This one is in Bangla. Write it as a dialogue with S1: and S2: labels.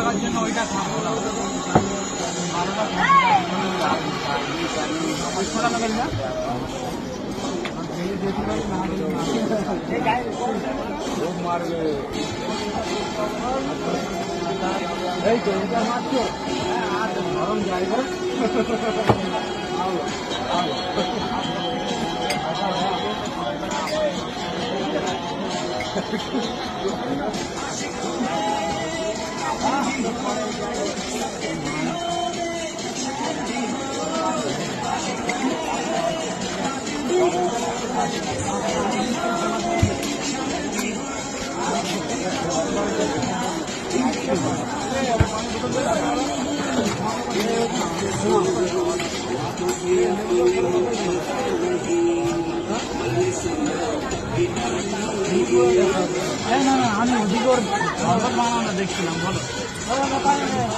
S1: বারোটার জন্য ওইটা মারবে এই তো এটা মারছো গরম জায়গা এই আমি বানানো দেখছিলাম বলো। 我有冇概念？